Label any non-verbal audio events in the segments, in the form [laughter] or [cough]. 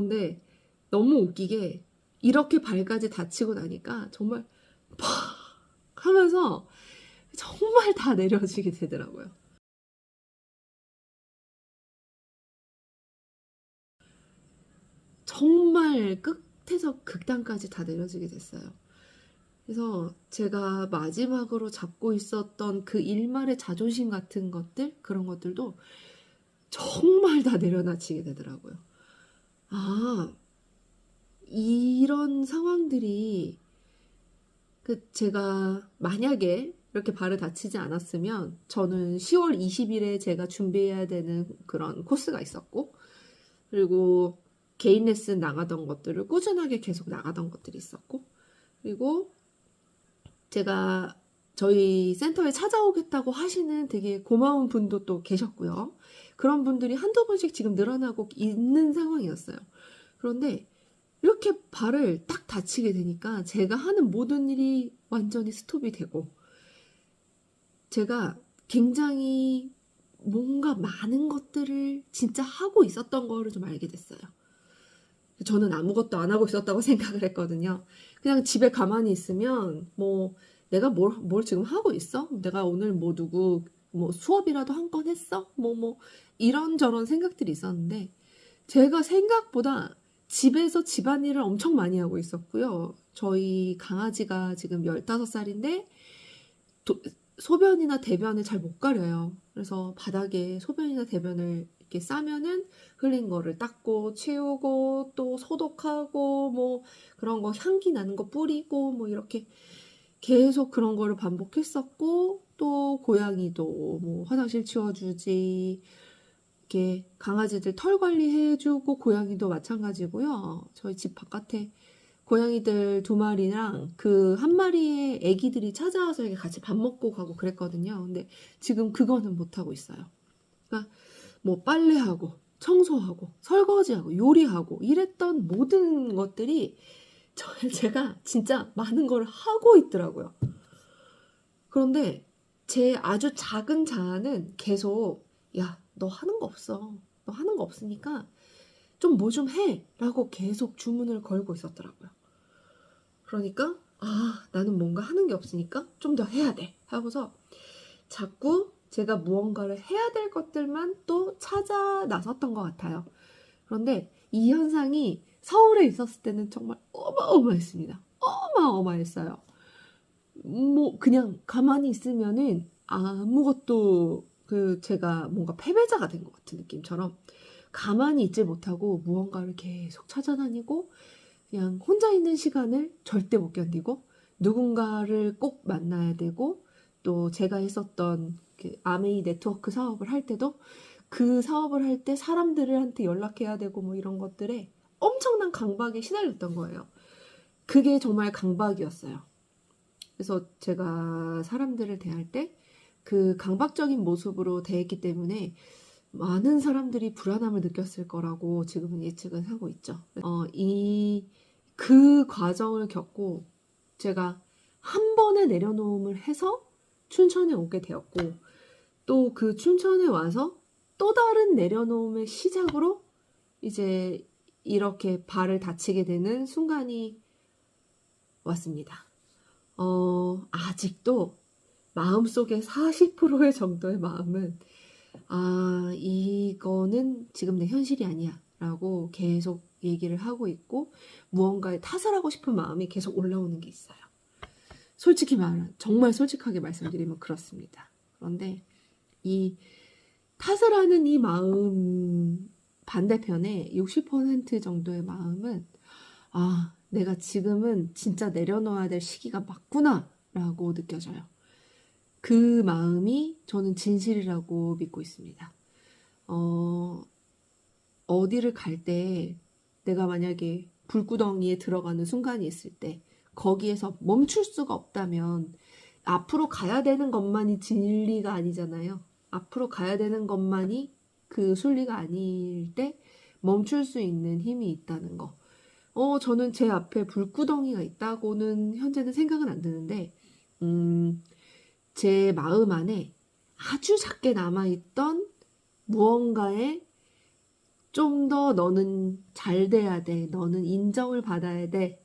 근데 너무 웃기게 이렇게 발까지 다치고 나니까 정말 팍 하면서 정말 다 내려지게 되더라고요. 정말 끝에서 극단까지 다 내려지게 됐어요. 그래서 제가 마지막으로 잡고 있었던 그 일말의 자존심 같은 것들, 그런 것들도 정말 다 내려놔치게 되더라고요. 아, 이런 상황들이 그 제가 만약에 이렇게 발을 다치지 않았으면 저는 10월 20일에 제가 준비해야 되는 그런 코스가 있었고 그리고 개인 레슨 나가던 것들을 꾸준하게 계속 나가던 것들이 있었고 그리고 제가 저희 센터에 찾아오겠다고 하시는 되게 고마운 분도 또 계셨고요. 그런 분들이 한두 번씩 지금 늘어나고 있는 상황이었어요. 그런데 이렇게 발을 딱 다치게 되니까 제가 하는 모든 일이 완전히 스톱이 되고 제가 굉장히 뭔가 많은 것들을 진짜 하고 있었던 거를 좀 알게 됐어요. 저는 아무것도 안 하고 있었다고 [laughs] 생각을 했거든요. 그냥 집에 가만히 있으면 뭐 내가 뭘, 뭘 지금 하고 있어? 내가 오늘 뭐 누구 뭐 수업이라도 한 건 했어? 뭐뭐 이런저런 생각들이 있었는데 제가 생각보다 집에서 집안일을 엄청 많이 하고 있었고요. 저희 강아지가 지금 15살인데 소변이나 대변을 잘 못 가려요. 그래서 바닥에 소변이나 대변을 이렇게 싸면은 흘린 거를 닦고 치우고 또 소독하고 뭐 그런 거 향기 나는 거 뿌리고 뭐 이렇게 계속 그런 거를 반복했었고 또 고양이도 뭐 화장실 치워주지 이렇게 강아지들 털 관리해주고 고양이도 마찬가지고요. 저희 집 바깥에 고양이들 두 마리랑 그 한 마리의 애기들이 찾아와서 이렇게 같이 밥 먹고 가고 그랬거든요. 근데 지금 그거는 못 하고 있어요. 그러니까 뭐 빨래하고 청소하고 설거지하고 요리하고 이랬던 모든 것들이 저, [laughs] 제가 진짜 많은 걸 하고 있더라고요. 그런데 제 아주 작은 자아는 계속 야, 너 하는 거 없어. 너 하는 거 없으니까 좀 뭐 좀 해. 라고 계속 주문을 걸고 있었더라고요. 그러니까 아, 나는 뭔가 하는 게 없으니까 좀 더 해야 돼. 하고서 자꾸 제가 무언가를 해야 될 것들만 또 찾아 나섰던 것 같아요. 그런데 이 현상이 서울에 있었을 때는 정말 어마어마했습니다. 어마어마했어요. 뭐 그냥 가만히 있으면은 아무것도 그 제가 뭔가 패배자가 된 것 같은 느낌처럼 가만히 있지 못하고 무언가를 계속 찾아다니고 그냥 혼자 있는 시간을 절대 못 견디고 누군가를 꼭 만나야 되고 또 제가 했었던 그 아메이 네트워크 사업을 할 때도 그 사업을 할 때 사람들한테 연락해야 되고 뭐 이런 것들에 엄청난 강박에 시달렸던 거예요. 그게 정말 강박이었어요. 그래서 제가 사람들을 대할 때 그 강박적인 모습으로 대했기 때문에 많은 사람들이 불안함을 느꼈을 거라고 지금은 예측은 하고 있죠. 어, 이, 그 과정을 겪고 제가 한 번에 내려놓음을 해서 춘천에 오게 되었고 또 그 춘천에 와서 또 다른 내려놓음의 시작으로 이제 이렇게 발을 다치게 되는 순간이 왔습니다. 어, 아직도 마음속에 40%의 정도의 마음은 아, 이거는 지금 내 현실이 아니야. 라고 계속 얘기를 하고 있고, 무언가에 탓을 하고 싶은 마음이 계속 올라오는 게 있어요. 솔직히 말, 정말 솔직하게 말씀드리면 그렇습니다. 그런데 이 탓을 하는 이 마음 반대편에 60% 정도의 마음은, 아, 내가 지금은 진짜 내려놓아야 될 시기가 맞구나. 라고 느껴져요. 그 마음이 저는 진실이라고 믿고 있습니다. 어, 어디를 갈 때 내가 만약에 불구덩이에 들어가는 순간이 있을 때 거기에서 멈출 수가 없다면 앞으로 가야 되는 것만이 진리가 아니잖아요. 앞으로 가야 되는 것만이 그 순리가 아닐 때 멈출 수 있는 힘이 있다는 거. 어, 저는 제 앞에 불구덩이가 있다고는 현재는 생각은 안 드는데, 음, 제 마음 안에 아주 작게 남아있던 무언가에 좀 더 너는 잘 돼야 돼. 너는 인정을 받아야 돼.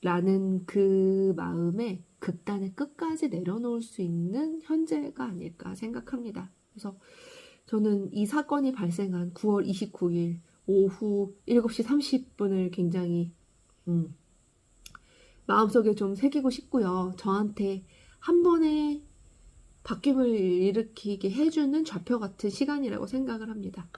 라는 그 마음에 극단의 끝까지 내려놓을 수 있는 현재가 아닐까 생각합니다. 그래서 저는 이 사건이 발생한 9월 29일 오후 7시 30분을 굉장히 음, 마음속에 좀 새기고 싶고요. 저한테 한 번에 바뀜을 일으키게 해주는 좌표 같은 시간이라고 생각을 합니다.